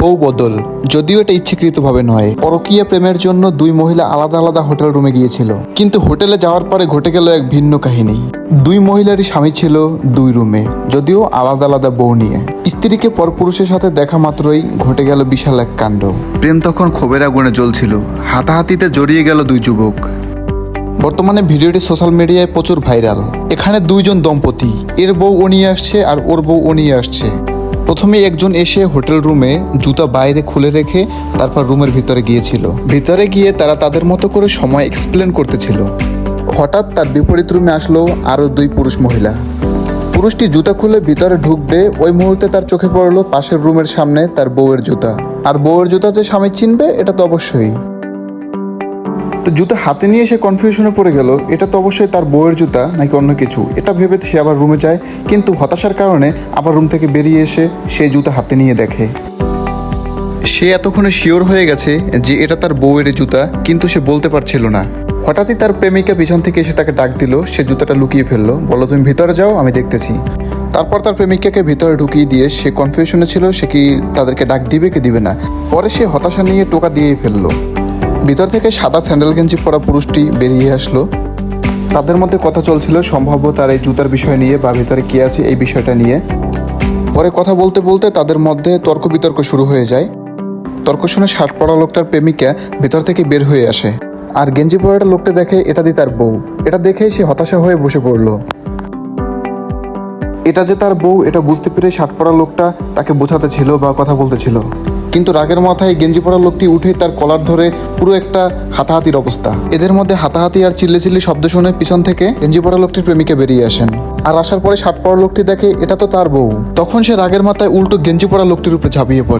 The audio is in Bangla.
বউ বদল, যদিও এটা ইচ্ছাকৃতভাবে নয়। পরকীয়া প্রেমের জন্য দুই মহিলা আলাদা আলাদা হোটেল রুমে গিয়েছিল। কিন্তু হোটেলে যাওয়ার পরে ঘটে গেল এক ভিন্ন কাহিনী। দুই মহিলারই স্বামী ছিল দুই রুমে, যদিও আলাদা আলাদা বউ নিয়ে। স্ত্রীকে পরপুরুষের সাথে দেখা মাত্রই ঘটে গেল বিশাল এক কাণ্ড। প্রেম তখন ক্ষোভের আগুনে জ্বলছিল। হাতাহাতিতে জড়িয়ে গেল দুই যুবক। বর্তমানে ভিডিওটি সোশ্যাল মিডিয়ায় প্রচুর ভাইরাল। এখানে দুইজন দম্পতি। এর বউ ও নিয়ে আসছে আর ওর বউ ও নিয়ে আসছে। প্রথমে একজন এসে হোটেল রুমে জুতা বাইরে খুলে রেখে তারপর রুমের ভিতরে গিয়েছিল। ভিতরে গিয়ে তারা তাদের মতো করে সময় এক্সপ্লেন করতেছিল। হঠাৎ তার বিপরীত রুমে আসলো আরও দুই পুরুষ মহিলা। পুরুষটি জুতা খুলে ভিতরে ঢুকবে, ওই মুহূর্তে তার চোখে পড়ল পাশের রুমের সামনে তার বউয়ের জুতা। আর বউয়ের জুতা যে স্বামী চিনবে, এটা তো অবশ্যই। তো জুতা হাতে নিয়ে সে কনফিউশনে পড়ে গেল। এটা তো অবশ্যই তার বউয়ের জুতা, নাকি অন্য কিছু। এটা ভেবে সে আবার রুমে যায়, কিন্তু হতাশার কারণে আবার রুম থেকে বেরিয়ে এসে সেই জুতা হাতে নিয়ে দেখে। সে এতক্ষণে শিওর হয়ে গেছে যে এটা তার বউয়ের জুতা, কিন্তু সে বলতে পারছিল না। হঠাৎই তার প্রেমিকা পিছন থেকে এসে তাকে ডাক দিল, সে জুতাটা লুকিয়ে ফেলল। বলল, তুমি ভিতরে যাও, আমি দেখতেছি। তারপর তার প্রেমিকাকে ভিতরে ঢুকিয়ে দিয়ে সে কনফিউশনে ছিল, সে কি তাদেরকে ডাক দিবে, কি দিবে না। পরে সে হতাশা নিয়ে টোকা দিয়েই ফেলল। ভিতর থেকে সাদা স্যান্ডেল গেঞ্জি পরা পুরুষটি বেরিয়ে আসলো। তাদের মধ্যে কথা চলছিল, সম্ভাব্য তার এই জুতার বিষয় নিয়ে বা ভিতরে কি আছে এই বিষয়টা নিয়ে। পরে কথা বলতে বলতে তাদের মধ্যে তর্ক বিতর্ক শুরু হয়ে যায়। তর্ক শুনে শার্ট পরা লোকটার প্রেমিকা ভিতর থেকে বের হয়ে আসে। আর গেঞ্জি পরাটা লোকটা দেখে, এটা দিয়ে তার বউ। এটা দেখেই সে হতাশা হয়ে বসে পড়ল। এটা যে তার বউ, এটা বুঝতে পেরে শার্ট পরা লোকটা তাকে বোঝাতে ছিল বা কথা বলতে ছিল। কিন্তু রাগের মাথায় গেঞ্জি পরা লোকটি উঠে তার কলার ধরে পুরো একটা হাতাহাতির অবস্থা। এদের মধ্যে হাতাহাতি আর চিল্লি চিল্লি শব্দ শুনে পিছন থেকে গেঞ্জি পরা লোকটির প্রেমিকা বেরিয়ে আসেন। আর আসার পরে শার্ট পরা লোকটি দেখে এটা তো তার বউ। তখন সে রাগের মাথায় উল্টো গেঞ্জি পরা লোকটির উপরে ঝাঁপিয়ে পড়ে।